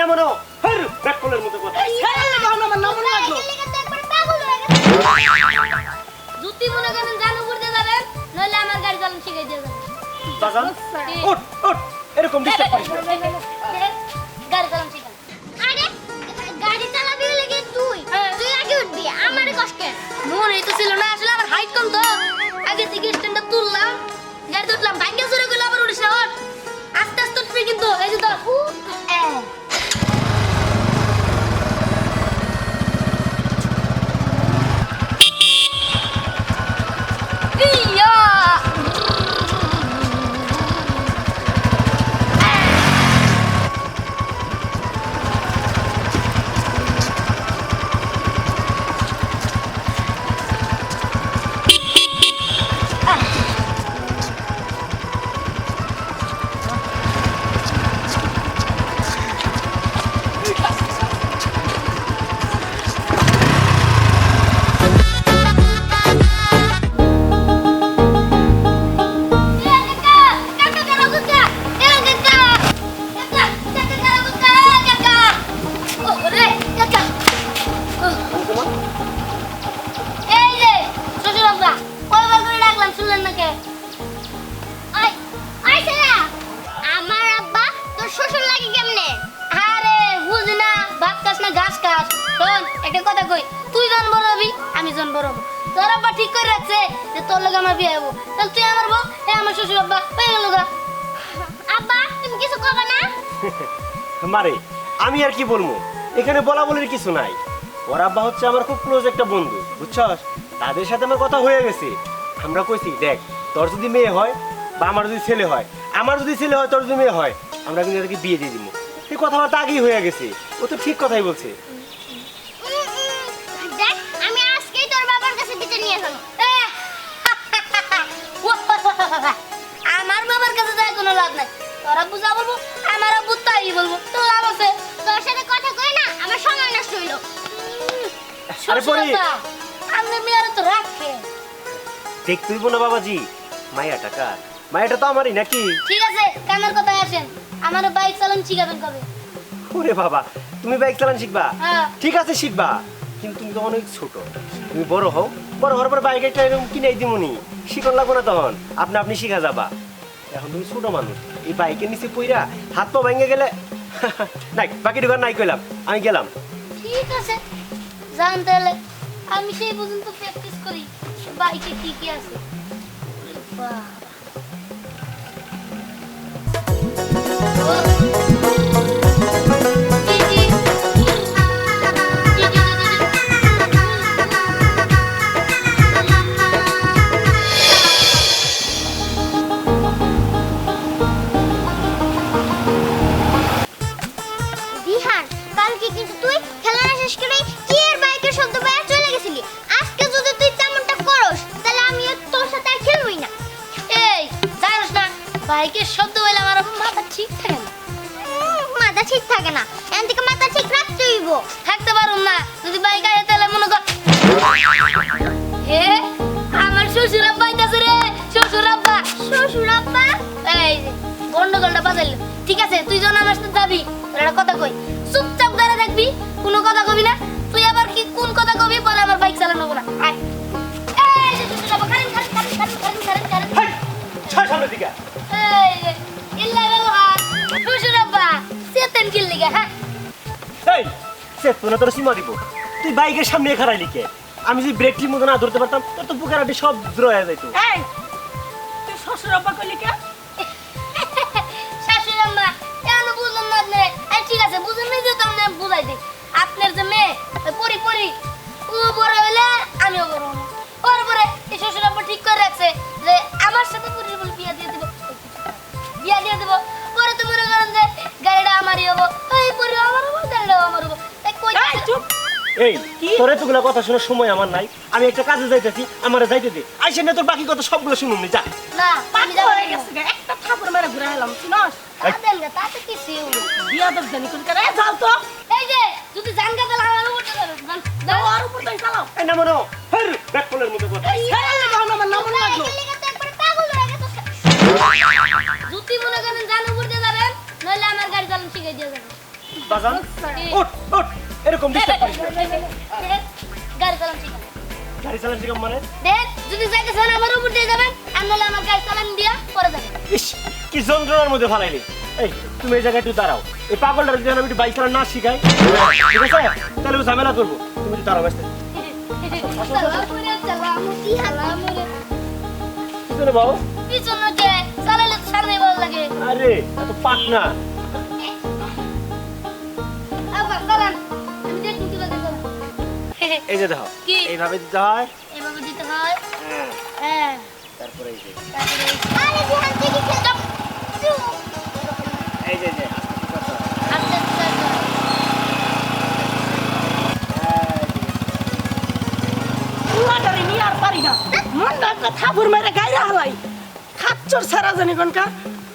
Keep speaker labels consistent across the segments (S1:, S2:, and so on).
S1: না মনো হের মতো কথা।
S2: জুতি মনে করেন জানু করতে যাবেন নইলে আমার গাড়ি চালানো শিখাই দিয়ে যাবেন
S1: বাজান উঠ উঠ এরকম ডিস্টার্ব করিস
S2: গাড়ি চালানো শিখান।
S3: আরে গাড়ি চালাবি হলে তুই? তুই আগে উঠবি আমার কষ্ট।
S2: মনে তো ছিল না আসলে আমার হাইট কম তো। আগে থেকে স্ট্যান্ডটা তুললাম গাড়ি উঠলাম ভাঙ্গে চুরে গেলে আবার উঠিস না আস্তে আস্তে উঠবি কিন্তু এই যে তো
S1: এখানে বলা বলির কিছু নাই। ওর আব্বা হচ্ছে আমার খুব ক্লোজ একটা বন্ধু, বুঝছস? তাদের সাথে আমার কথা হয়ে গেছে। আমরা কইছি, দেখ, তোর যদি মেয়ে হয় বা আমার যদি ছেলে হয়, আমার যদি ছেলে হয়, তোর যদি মেয়ে হয়, আমরা কিন্তু এদেরকে বিয়ে দিয়ে দিব। এই কথাবার্তা আগেই হয়ে গেছে। ও তো ঠিক কথাই বলছে।
S2: আমার বাবার কাছে যায় কোনো লাভ নাই। তোর যা বলব, আমার আব্বু বলব। তো লাভ আছে।
S3: তোর সাথে কথা কই না? আমার সময় নষ্ট হইল
S1: আরে পরি।
S2: মেয়ের তো রাখে।
S1: দেখ তুই না বাবাজি মায়া টাকা। মায়াটা তো আমারই নাকি?
S2: ঠিক আছে কামের কথা আসেন। আমার বাইক চালান শিখাবেন কবে?
S1: ওরে বাবা তুমি বাইক চালান শিখবা?
S2: হ্যাঁ।
S1: ঠিক আছে শিখবা। কিন্তু তুমি তো অনেক ছোট। তুমি বড় হও বড় হওয়ার পর বাইক একটা এরকম কিনে দিমুনি। শিখন লাগবো না তখন। আপনি আপনি শিখা যাবা। এখন তুমি ছোট মানুষ। এই বাইকের নিচে পইরা হাত পা ভেঙে গেলে নাই বাকি দোকান নাই কইলাম, আমি গেলাম।
S2: ঠিক আছে, যান তাহলে। আমি সেই পর্যন্ত প্র্যাকটিস করি, বাইকে কি আছে। ওরে চুপচাপ দাঁড়া থাকবি? কোনো কথা কবি না? তুই আবার কি কোন কথা কবি? পরে আমার বাইক চালানো না। আয়। হ্যাঁ?
S1: সে তোরা তোর সীমা দিব। তুই বাইকের সামনে খারাইলি কে? আমি যদি ব্রেক ঠিক মতো না ধরতে পারতাম তোর তো বুকের আড্ডি সব রয়ে যাইতো।
S4: এই তুই শ্বশুর আব্বা কইলি কে?
S2: বুঝাই দিই। আপনার যে মেয়ে, পরি পরি, ও বড় হইলে আমিও বড় হব। ওর পরে এই শ্বশুর আব্বা ঠিক করে রাখছে যে আমার সাথে পরির বলে বিয়া দিয়ে দিব। বিয়া দিয়ে দিব। পরে তো মনে করেন যে গাড়িটা আমারই হব। এই পরি আমার হব, গাড়িটাও আমার হব।
S4: চুপ
S1: এই তোর এতগুলো কথা শোনার সময় আমার নাই আমি একটা কাজে যাইতেছি আমার যাইতে দে আইসে না তোর বাকি কথা সবগুলো শুনুন যা
S2: না, আমি যাব না।
S4: একটা থাপড় মেরে ঘুরে এলাম
S2: গা, তাতে হইবো না।
S4: বিয়া দব জানি কোন করে যাও তো
S2: এই যে যদি জানগা তাহলে আমার
S4: আর উপর চালাও।
S1: এই না মনো হের মতো কথা
S4: আমার নাম লাগল।
S2: জুতি মনে করেন জান উপর দিয়ে যাবেন নইলে আমার গাড়ি চালানো শিখাই দিয়ে যাবেন
S1: বাজান উঠ উঠ এরকম ডিস্টার্ব করিস
S2: গাড়ি চালান ঠিক
S1: গাড়ি চালান শিখাম মানে?
S2: দেখ যদি যাইতে চান আমার উপর দিয়ে যাবেন আর নাহলে আমার গাড়ি চালান দিয়া পরে যাবেন।
S1: ইস কি যন্ত্রণার মধ্যে ফালাইলি। এই তুমি এই জায়গায় একটু দাঁড়াও। এই পাগলটা যদি আমি একটু বাইক চালানো না শিখাই ঠিক আছে? তাহলে ও ঝামেলা করব। তুমি একটু দাঁড়াও ব্যস্ত।
S2: সালামুরে সালামুরে সালামুরে
S1: পিছনে বাবু?
S2: পিছনে কে চালালে সামনে ভালো লাগে
S1: আরে এত পাক না
S2: আবার চালান আমি দেখুন কি বাজে
S1: এই যে দেখো এইভাবে দিতে হয়।
S2: দিতে হয়।
S1: হ্যাঁ।
S2: হ্যাঁ।
S1: তারপরে এই যে।
S2: তারপরে
S4: জানি কোনকার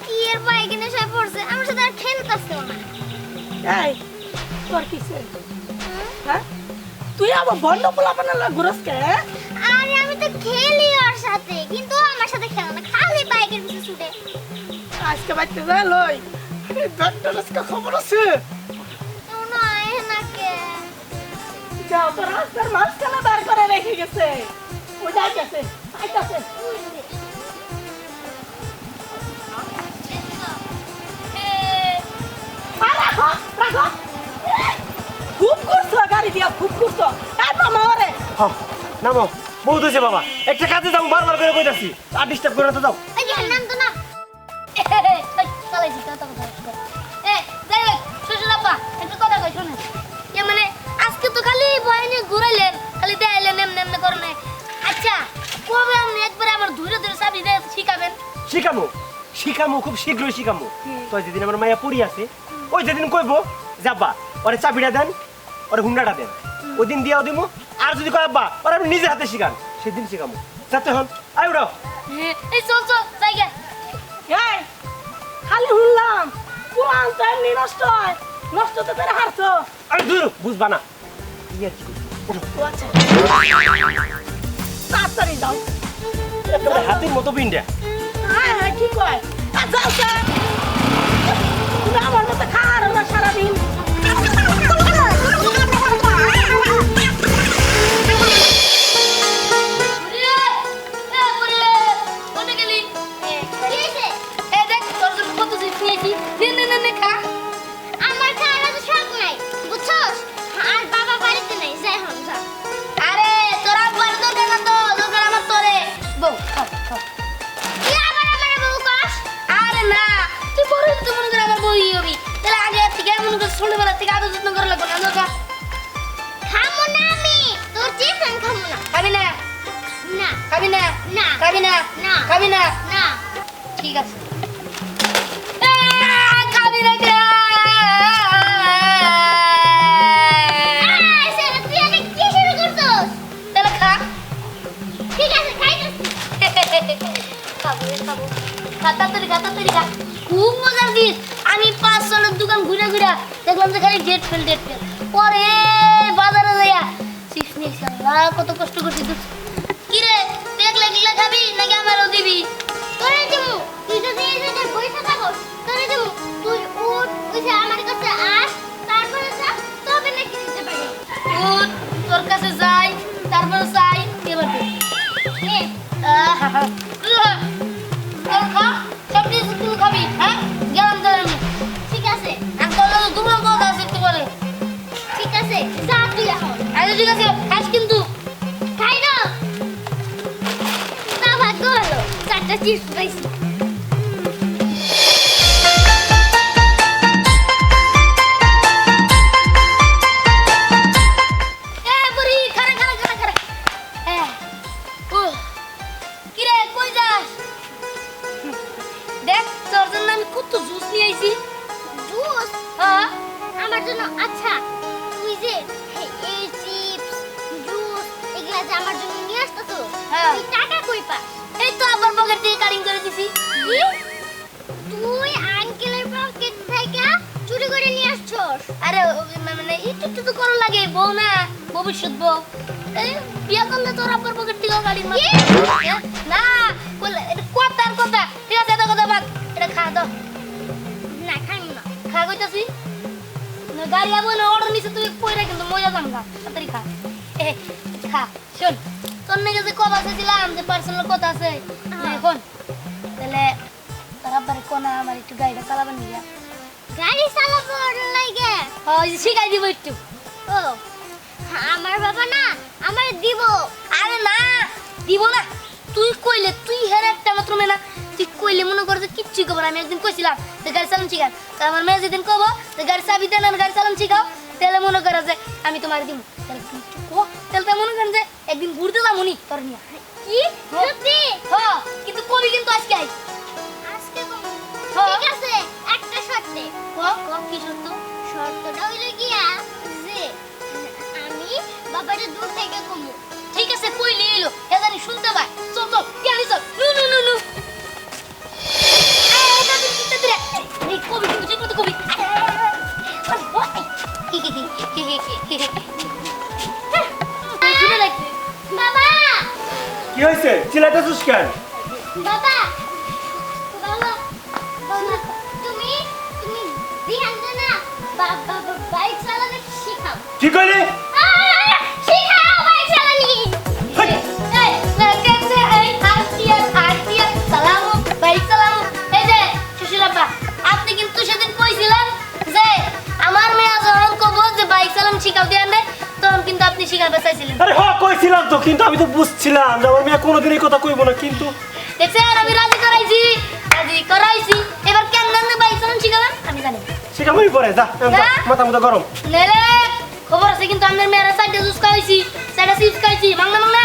S3: কি এর বাইকে নেশায় পড়ছে আমার সাথে আর খেলতেছেও না।
S4: এই তোর কিসে হ্যাঁ? তুই আবার বন্ধ পোলা বানালে ঘুরস কে হ্যাঁ?
S3: আরে আমি তো খেলি ওর সাথে কিন্তু ও আমার সাথে খেলে না খালি বাইকের পিছনে ছুটে।
S4: আজকে বাইতে যায় লই ডক্টর আজকে খবর আছে। যাও তো রাস্তার মাঝখানে দাঁড় করে রেখে গেছে। ও যাইতেছে আইতাছে। রাখো রাখো। খুব করছ গাড়ি দিয়া খুব করছ। আর মামা ওরে।
S1: নামো। বহুত হয়েছে বাবা। একটা কাজে যাব বারবার করে কইতাছি আর ডিস্টার্ব করে তো যাও।
S3: এই নাম তো না।
S2: এ, ওই, চালাইছি, কথা কথা কথা। এ, যাই শ্বশুর আব্বা, একটা কথা কই, শোনেন। এ মানে, আজকে তো খালি ভয় নিয়ে ঘুরাইলেন, খালি দেখাইলেন, এমনি এমনি করেন আচ্ছা, কবে আপনি একবারে আমার ধরে ধরে চাবি দিয়ে শিখাবেন?
S1: শিখামো শিখামো খুব শীঘ্রই শিখামো। তো যেদিন আমার মায়া পড়ি আছে ওই যেদিন কইবো যাবা ওরে চাবিটা দেন ওরে হুন্ডাটা দেন। ওই দিন দিয়াও দিমু আর যদি কয় আব্বা ওরে আপনি নিজে হাতে শিখান সেদিন শিখামো। যাতে হন আই উড়াও।
S2: এই চল, চল, জায়গা।
S4: এই খালি শুনলাম পুরান তো এমনি নষ্ট হয়। নষ্ট তো করে হারছো
S1: আরে দূর বুঝবা না। ইয়ে কি।
S4: আচ্ছা। তাড়াতাড়ি
S1: একেবারে হাতির মতো পিন্ডা।
S4: হ্যাঁ হ্যাঁ কি কয়? আর যাও স্যার তুমি
S2: ফেল ডেট পরে বাজারে যাইয়া চিপস নিয়েছি আল্লাহ কত কষ্ট করছি দুধ কিরে তুই একলা খাবি নাকি আমারও দিবি?
S3: তোরে দিমু তুই যদি এই জায়গায় বসে থাকস তোরে দিমু তুই উঠ যে আমার কাছে আস তারপরে যা তবে নাকি দিতে পারি।
S2: উঠ, তোর কাছে যাই তারপর চাই এবার
S3: নে।
S2: আহা, জন্য আমি কত জুস নিয়ে আইছি।
S3: জুস?
S2: হ্যাঁ।
S3: আমার জন্য? আচ্ছা তুই যে এই চিপস জুস এগুলা যে আমার জন্য নিয়ে আসতো
S2: হ্যাঁ।
S3: তুই টাকা কই পাস?
S2: এই তো আবার পকেট থেকে কাটিং করে দিছি।
S3: তুই আঙ্কেলের পকেট থেকে চুরি করে নিয়ে আসছস?
S2: আরে মানে একটু একটু তো করো লাগে বউ না ভবিষ্যৎ বউ। বিয়া করলে তোর আব্বার পকেট গাড়ি? না বলে কথা ঠিক আছে এটা কথা বাদ এটা খা দাও
S3: না খাইম না
S2: খা কইতাছি? গাড়ি আবো না অর্ডার নিছে তুই কইরা কিন্তু মজা জাম গা তাড়াতাড়ি খা। এ, খা শোন। তোর নাকি যে কথা চাইছিলাম যে পার্সোনাল কথা আছে। নে, এখন? তাহলে তোর আব্বারে কোনা আমার একটু গাড়িটা চালাবেন নিয়ে
S3: গাড়ি চালাবো লাগে।
S2: ওই যে শিখাই দিব একটু।
S3: ও আমার বাবা না আমার দিব।
S2: আরে না দিব না। তুই কইলে তুই হেরে একটা মাত্র মেনা তুই কইলে মনে কর যে কিচ্ছু খবর আমি একদিন কইছিলাম যে গাড়ি চালান শিখান তা আমার মেয়ে যেদিন কব যে গাড়ি চাবি দেন গাড়ি চালান শিখাও। তাহলে মনে করো যে আমি তোমার দিব তাহলে তুই একটু কো তাহলে মনে করেন যে একদিন ঘুরতে যাব নি তোর নিয়ে।
S3: কি? সত্যি?
S2: হ কিন্তু কবি কিন্তু আজকে আই
S3: আজকে। ঠিক আছে একটা শর্তে।
S2: ক ক কি সত্য
S3: শর্তটা হইল গিয়া যে আমি বাবারে দূর থেকে কমু।
S2: ঠিক আছে কইলে এলো। এ জানি শুনতে পাই চল চল পিয়ানি চল। নু নু নু নু। এই, তাদের কিনতে দিলে। এই, কবি কিন্তু ঠিক মতো কবি।
S3: বাবা!
S1: কি হয়েছে? চিল্লাইতেছিস কেন?
S3: বাবা! বাবা বাবা তুমি তুমি বিহান না বাইক চালানো শিখাও।
S1: কি কইলি হ্যাঁ তো কিন্তু আমি তো বুঝছিলাম যে আমার মেয়ে কোনোদিন এই কথা কইব না কিন্তু
S2: দেখছেন আমি রাজি করাইছি রাজি করাইছি। এবার কেন জানতে বাইক চালান শিখাবেন? আমি জানি।
S1: আমি পরে যা যা,
S2: যা।
S1: মাথা মতো গরম।
S2: নেলে খবর আছে কিন্তু আপনার মেয়েরা সাইডে জুস খাইছি সাইডে চিপস খাইছি মাংনা মাংনা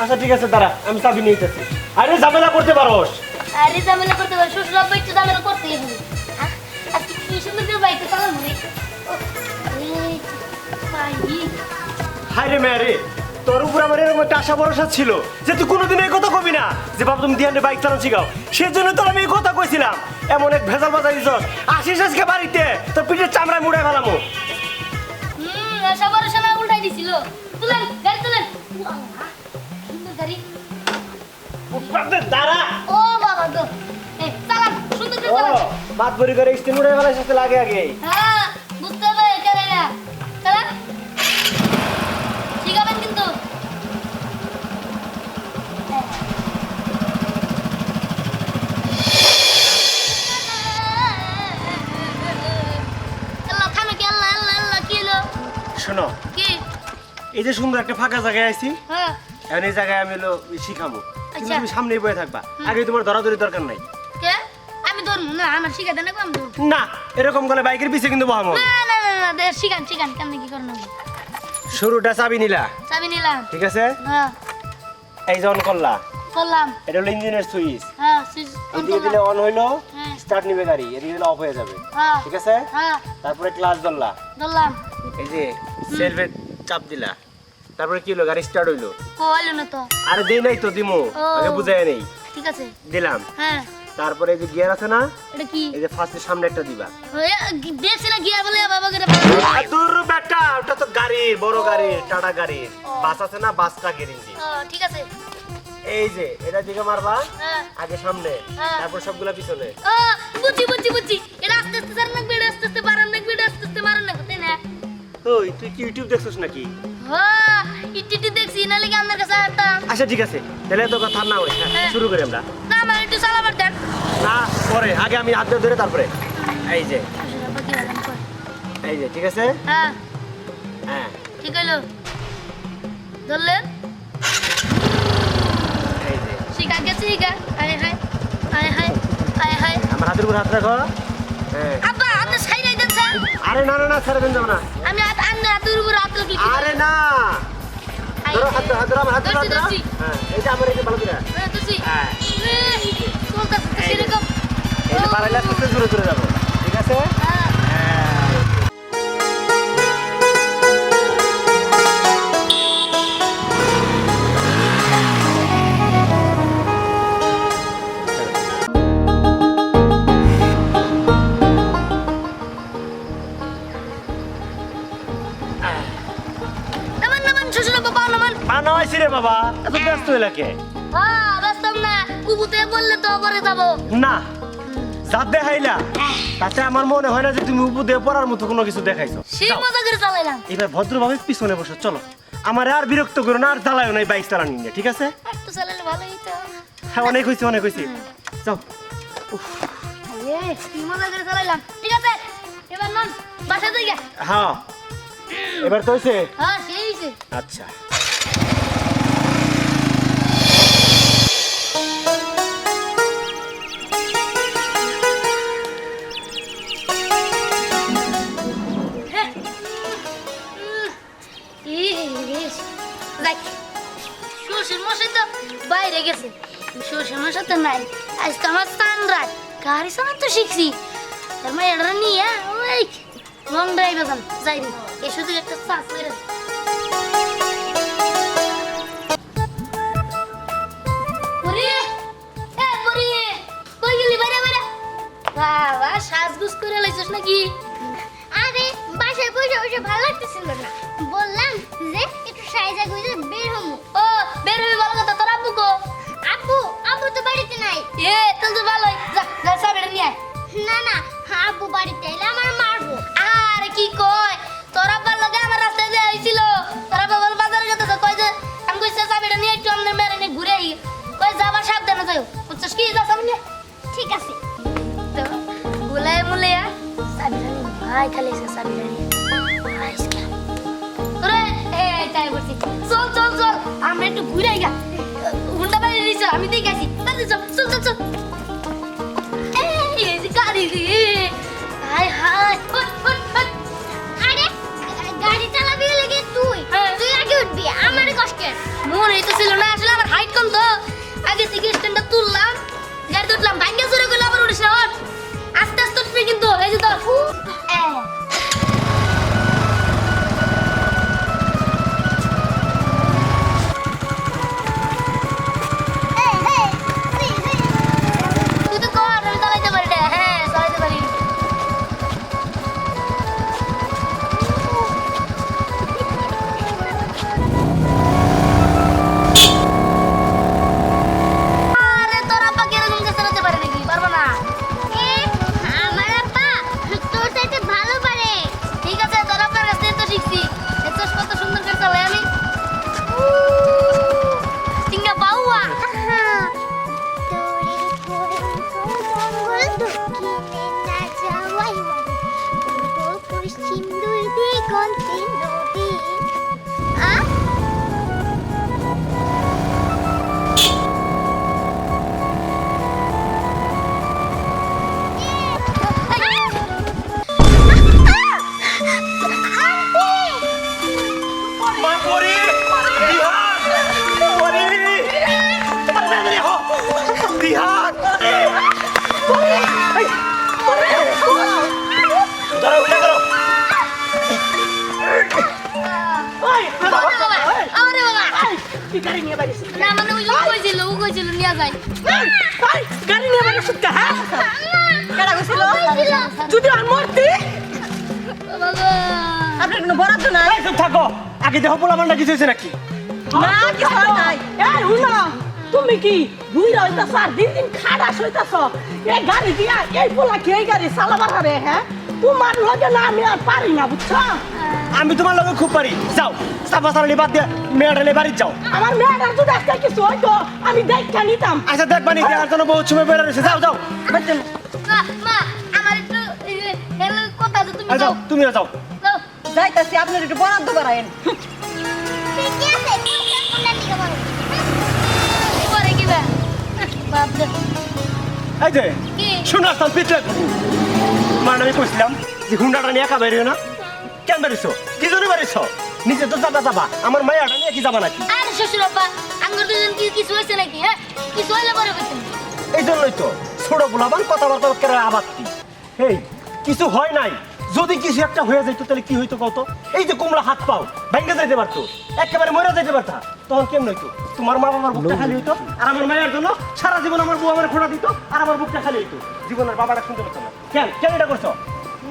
S1: আচ্ছা ঠিক আছে দাঁড়া আমি চাবি নিয়ে যেতেছি আরে ঝামেলা করতে পারোস?
S2: আরে ঝামেলা করতে পারে শ্বশুর আব্বা একটু ঝামেলা আহ, আজকে কি সুন্দর করে বাইকটা চালানো রে
S1: হাই রে মেয়ে রে তোর উপর আমার এরকম একটা আশা ভরসা ছিল যে তুই কোনোদিন এই কথা কবি না যে বাবা তুমি দিয়ানে বাইক চালানো শিখাও সেজন্য তোর আমি এই কথা কইছিলাম এমন এক ভেজাল বাজার দিছ আসিস আজকে বাড়িতে তোর পিঠের চামড়ায় মুড়ায় ফেলামো
S2: হুম, আশা ভরসা না উল্টাই দিছিল। তুলেন, গাড়ি তুলেন। ও আল্লাহ, সুন্দর গাড়ি।
S1: দাঁড়া
S2: ও বাবা গো। চালান, সুন্দর করে চালান।
S1: মাত করে মুড়ায় ফেলাইছিস লাগে আগে
S2: হ্যাঁ,
S1: এই যে সুন্দর একটা ফাঁকা জায়গায় আছি
S2: হ্যাঁ,
S1: এখন এই জায়গায় আমি হলো শিখাবো। কিন্তু
S2: আচ্ছা।
S1: তুমি সামনেই বয়ে থাকবা। আগে তোমার ধরাধরি দরকার নাই।
S2: কে? আমি ধরবো না আমার শিখাতে না আমি ধরবো
S1: না এরকম করলে বাইকের পিছে কিন্তু বহামো।
S2: না না না না দে, শিখান শিখান কেমনি কি করুন
S1: শুরুটা চাবি নিলা।
S2: চাবি নিলাম।
S1: ঠিক আছে?
S2: হ্যাঁ।
S1: এই যে অন করলা।
S2: করলাম।
S1: এটা হলো ইঞ্জিনের সুইচ।
S2: হ্যাঁ সুইচ অন
S1: এদিকে দিলে অন হইল
S2: হ্যাঁ।
S1: স্টার্ট নিবে গাড়ি। এদিকে দিলে অফ হয়ে যাবে।
S2: হ্যাঁ।
S1: ঠিক আছে?
S2: হ্যাঁ।
S1: তারপরে ক্লাস ধরলা।
S2: ধরলাম।
S1: এই যে সেলফে চাপ দিলা। তারপরে কি হলো? গাড়ি স্টার্ট হইল?
S2: হলো না তো।
S1: আরে দেই নাই তো দিমু।
S2: ও।
S1: আগে বুঝাই নেই।
S2: ঠিক আছে।
S1: দিলাম।
S2: হ্যাঁ।
S1: তারপরে এই যে গিয়ার আছে না
S2: এটা কি?
S1: এই যে ফার্স্টে সামনে একটা দিবা।
S2: দেখছি না গিয়া বলে বাবা করে
S1: আর দূর বেটা ওটা তো গাড়ি বড় গাড়ি টাটা গাড়ি। বাস আছে না বাসটা গেরিঞ্জি
S2: ঠিক আছে।
S1: এই যে এটা দিকে মারবা।
S2: হ্যাঁ।
S1: আগে সামনে
S2: হ্যাঁ।
S1: তারপর সবগুলা পিছনে।
S2: ও বুঝছি বুঝছি বুঝছি। এটা আস্তে আস্তে নাকবে এটা আস্তে আস্তে বাড়ান
S1: ওই তুই কি ইউটিউব দেখছিস নাকি?
S2: হ্যাঁ ইটি দেখছি না লেগে আপনার কাছে
S1: আচ্ছা ঠিক আছে। তাহলে তো কথা না হয় হ্যাঁ। শুরু করি আমরা।
S2: না আমার একটু চালাবার দেন।
S1: না পরে আগে আমি হাত ধরে তারপরে। এই যে। এই যে ঠিক আছে?
S2: হ্যাঁ।
S1: হ্যাঁ।
S2: ঠিক হইল। ধরলেন? শিখা গেছে শিখা। হায় হায় হায় হায় হায় হায়।
S1: আমার হাতের উপর হাত রাখো। হ্যাঁ। আরে না না না ছেড়ে দেন যাব না।
S2: আমি হাত না হাতের উপর হাত কি
S1: আরে না। ধরো হাত ধরো, হাত ধরো হাত ধরো। হ্যাঁ এই যে আমার এই ভালো করে
S2: হ্যাঁ তুই
S1: হ্যাঁ।
S2: চলতেছে তো সেরকম।
S1: এই পারাইলা সুস্থ জোরে জোরে যাব। ঠিক আছে? এত ব্যস্ত এলাকে।
S2: হ্যাঁ ব্যস্ত না কুকুতে বললে তো যাব।
S1: না যা দেখাইলা। তাতে আমার মনে হয় না যে তুমি উপদে পড়ার মতো কোনো কিছু দেখাইছো।
S2: সেই মজা করে চালাইলাম।
S1: এবার ভদ্রভাবে পিছনে বসো চলো। আমার আর বিরক্ত করো না আর জ্বালায় না বাইক চালানি নিয়ে ঠিক আছে?
S2: একটু চালালে ভালোই তো
S1: হ্যাঁ অনেক হয়েছে অনেক হয়েছে যাও।
S2: এ, কি মজা করে চালাইলাম। ঠিক আছে এবার নন বাসা থেকে।
S1: হ্যাঁ। এবার তো হয়েছে
S2: হ্যাঁ সেই হয়েছে
S1: আচ্ছা।
S2: গেছে। শ্বশুর তো নাই। তো আমার স্থান রাত। গাড়ি চালান তো শিখছি। তার মানে এটা নিয়ে, ওই লং ড্রাইভে যান। যাই রে এই শুধু একটা চাষ মেরে
S3: না না আপু বাড়িতে এলে আমার মারবো।
S2: আরে কি কয়? তোর আব্বার লগে আমার রাস্তায় যে হইছিল তোর আব্বা বল বাজারে যেতে তো কই যে আমি কইছে চাবিটা নিয়ে একটু আমাদের মেরে নিয়ে ঘুরে আই। কই যাবার সাবধানে যাও। বুঝছিস কি? যা সামনে
S3: ঠিক আছে।
S2: তো গুলাই মুলিয়া চাবিটা নিয়ে ভাই খালি এসে চাবিটা নিয়ে ভাই ইসকা তোরে এ তাই বলছি। চল চল চল, আমরা একটু ঘুরে গা।
S3: কষ্টের
S2: মনে তো না, আসলে আমার হাইট কম তো। আগে থেকে স্ট্যান্ডটা তুললাম, গাড়ি উঠলাম ভাঙ্গে জোরে করলে আবার উঠিস না আস্তে আস্তে উঠবি কিন্তু, এই যে তোর কইছিল নিয়ে যাই।
S4: এই, গাড়ি নিয়ে বাড়ি এসেছিস কে, হ্যাঁ? কেডা কইছিল? যদি আর মরতি
S2: বাবা।
S4: আপনার কোনো বরাদ্দ নাই?
S1: চুপ থাকো। আগে দেখো পোলা মান্ডা কিছু হয়েছে নাকি?
S4: না কিছু হয় নাই। এই উনা তুমি কি বুইরা হইতাছ আর দিন দিন খাড়াস হইতাছ? এই গাড়ি দিয়া এই পোলা কি এই গাড়ি চালাবার হারে হ্যাঁ? তোমার লগে না আমি আর পারি না বুঝছ?
S1: আমি তোমার লগে খুব পারি। যাও সাফা সারানি বাদ দিয়ে মেয়েটা বাড়ি যাও।
S4: আমার মেয়েটার যদি আজকে কিছু হইতো আমি দেখা নিতাম।
S1: আচ্ছা দেখবানি দেওয়ার জন্য বহুত সময় বেড়ে রয়েছে। যাও যাও।
S2: মা মা আমার একটু এই কথা তুমি
S1: আর যাও।
S2: যাও
S1: তুমিও যাও।
S4: যাইতাছি আপনার একটু বরাদ্দ করায়েন
S1: এই যে
S2: কি?
S1: শোনার তাল পিছলে মানে আমি কইছিলাম যে হুন্ডাটা নিয়ে একা বেরিও না। কেন বেরিয়েছো কি জন্য বেরিয়েছো নিজে তো যাবা যাবা। আমার মায়াটা নিয়ে কি যাবা নাকি?
S2: আরে শ্বশুর আব্বা আঙ্গুর দুজন কি কিছু হয়েছে নাকি হ্যাঁ? কিছু হইলে পরে কইতেন
S1: এই জন্যই তো ছোট গোলাবান কথাবার্তা করে আবাত্তি এই কিছু হয় নাই। যদি কিছু একটা হয়ে যাইতো তাহলে কি হইতো কত এই যে কুমড়া হাত পাও ভেঙে যাইতে পারতো। একেবারে মরে যাইতে পারতা। তখন কেমন হইতো? তোমার মা বাবার বুকটা খালি হইতো আর আমার মায়ের জন্য সারা জীবন আমার বউ আমার খোঁড়া দিত আর আমার বুকটা খালি হইতো। জীবনের বাবাটা শুনতে পারতো না। কেন? কেন এটা করছ?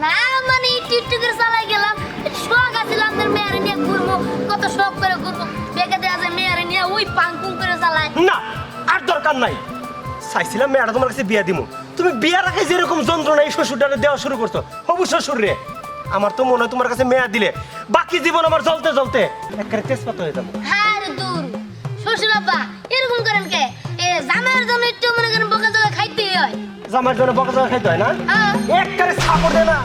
S2: না মানে একটু একটু করে চালাই গেলাম। শখ আছিল আপনার মেয়ারে নিয়ে ঘুরবো কত শখ করে ঘুরবো। বেগে দেওয়া যায় মেয়ারে নিয়ে ওই পাং পুং করে চালায়।
S1: না আর দরকার নাই। চাইছিলাম মেয়েটা তোমার কাছে বিয়া দিমু। তুমি বিয়ার আগে যেরকম যন্ত্রণা এই শ্বশুরটারে দেওয়া শুরু করছ হবু শ্বশুর রে। আমার তো মনে হয় তোমার কাছে মেয়া দিলে। বাকি জীবন আমার জ্বলতে জ্বলতে একবারে তেজপাত হয়ে যাব।
S2: আর দূর। শ্বশুর আব্বা এরকম করেন কে? এ জামাইয়ের জন্য একটু মনে করেন বোকা জোকা খাইতেই হয়।
S1: জামার জন্য বকা জবা খাইতে হয় না?
S2: হ্যাঁ।
S1: একবারে না।